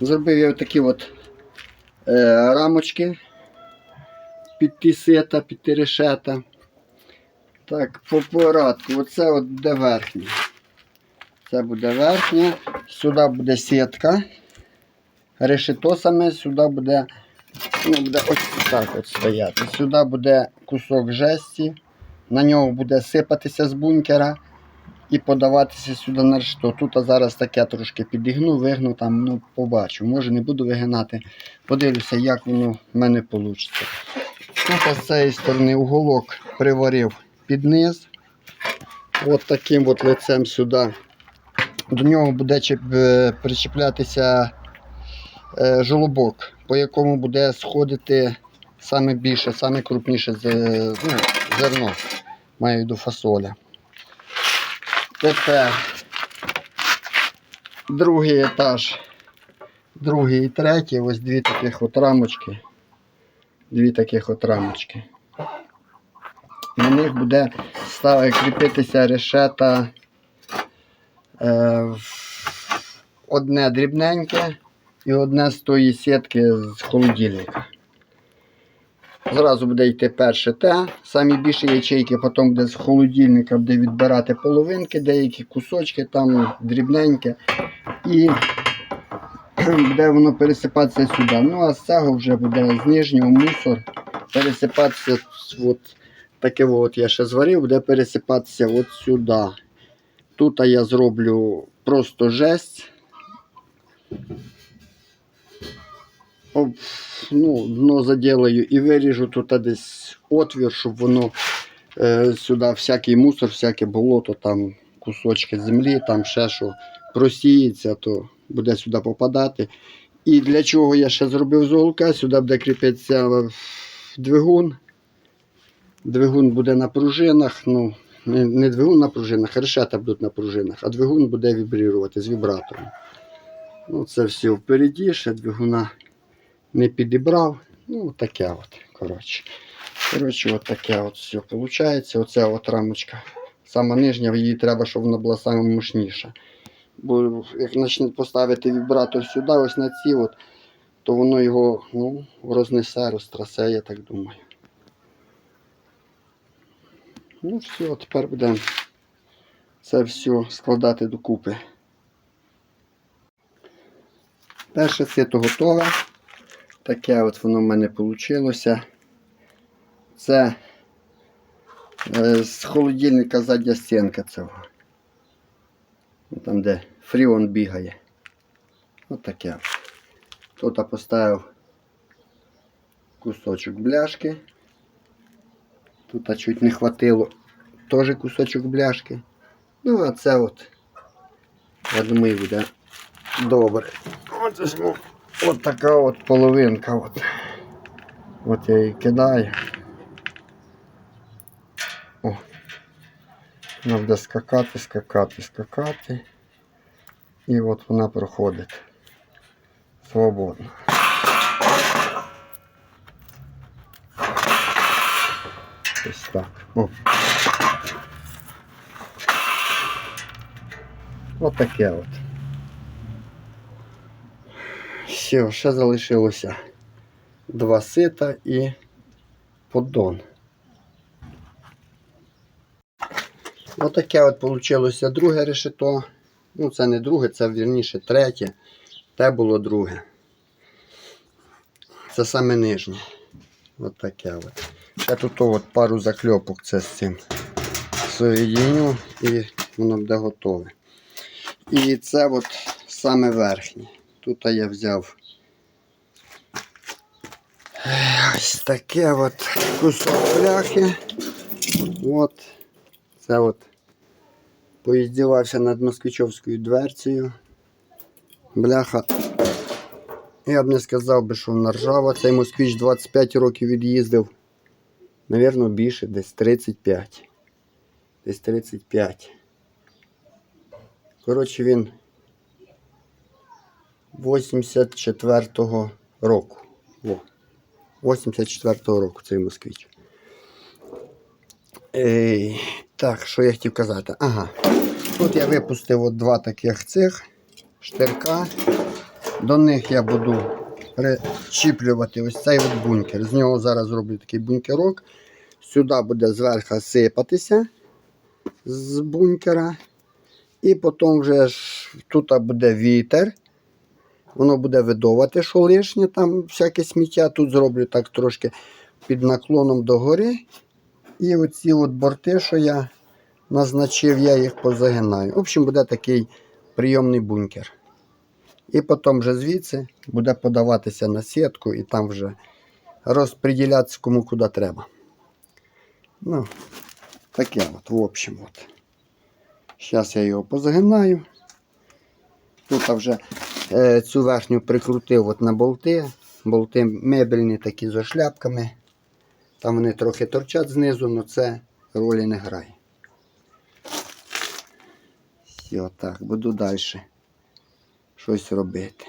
Зробив я такі от е, рамочки під ті сета, під ті решета. Так, по порядку. Оце от буде верхнє. Це буде верхнє. Сюди буде сітка. Решето саме, сюди буде, ну, буде ось так от стояти. Сюди буде кусок жесті. На нього буде сипатися з бункера і подаватися сюди на решето. Тут а зараз таке трошки підігну, вигну там, ну побачу. Може не буду вигинати. Подивлюся, як воно в мене вийде. Тут з цієї сторони уголок приварив під низ. От таким от лицем сюди. До нього буде е, причіплятися е, жолобок, по якому буде сходити саме більше, саме крупніше ну, зерно. Маю виду фасоля. Тепер другий етаж, другий і третій, ось дві таких от рамочки. Дві таких от рамочки. На них буде кріпитися решета е, одне дрібненьке і одне з тої сітки з холодильника. Зразу буде йти перше те, самі більші ячейки, потім буде з холодильника буде відбирати половинки, деякі кусочки, там дрібненьке. І буде воно пересипатися сюди. Ну а з цього вже буде з нижнього мусор пересипатися. От, таке от я ще зварив, буде пересипатися от сюди. Тут я зроблю просто жесть. Об, ну, дно заділаю і виріжу тут десь отвір, щоб воно е, сюди всякий мусор, всяке болото, там кусочки землі, там ще що просіється, то буде сюди попадати. І для чого я ще зробив з сюди буде кріпитися двигун. Двигун буде на пружинах. ну, не, двигун на пружинах, а решета будуть на пружинах, а двигун буде вібрувати з вібратором. Ну, це все впереді, ще двигуна не підібрав. Ну, таке от. Коротше, коротше от таке от все виходить. Оця от рамочка. Сама нижня, її треба, щоб вона була саме. Бо як почне поставити вібратор сюди, ось на ці, от, то воно його ну, рознесе, розтрасе, я так думаю. Ну все, тепер будемо це все складати докупи. Перше сито готове. Таке от воно в мене вийшло. Це е, з холодильника задня стінка цього. Там, де фріон бігає. Ось таке. Тут я поставив кусочок бляшки. Тут чуть не хватило теж кусочок бляшки. Ну, а це от, я думаю, буде добре. От, от така от половинка. От. От я її кидаю. О. Вона буде скакати, скакати, скакати. І от вона проходить свободно. Ось так. О. От таке от. Все, ще залишилося два сита і поддон. Отаке от вийшло друге решето. Ну, це не друге, це вірніше третє. Те було друге. Це саме нижнє. От таке от. Ще тут от пару закльопок це з цим соєдіню і воно буде готове. І це от саме верхнє. Тут я взяв ось таке от кусок бляхи. От. Це от поїздівався над москвичовською дверцею. Бляха. Я б не сказав би, що вона ржава. Цей москвич 25 років від'їздив. Навірно, більше, десь 35. Десь 35. Коротше, він 84-го року. О, 84-го року цей москвич. Ей, так, що я хотів казати? Ага. Тут я випустив от два таких цих штирка. До них я буду причіплювати ось цей от бункер. З нього зараз зроблю такий бункерок. Сюди буде зверху сипатися з бункера. І потім вже ж тут буде вітер. Воно буде видовувати, що лишнє, там всяке сміття. Тут зроблю так трошки під наклоном догори. І оці от борти, що я назначив, я їх позагинаю. В общем, буде такий прийомний бункер. І потім вже звідси буде подаватися на сітку і там вже розподілятися кому куди треба. Ну, таке от, в общем. От. Зараз я його позагинаю. Тут вже цю верхню прикрутив от на болти. Болти мебельні такі за шляпками. Там вони трохи торчать знизу, але це ролі не грає. Все, так, буду далі щось робити.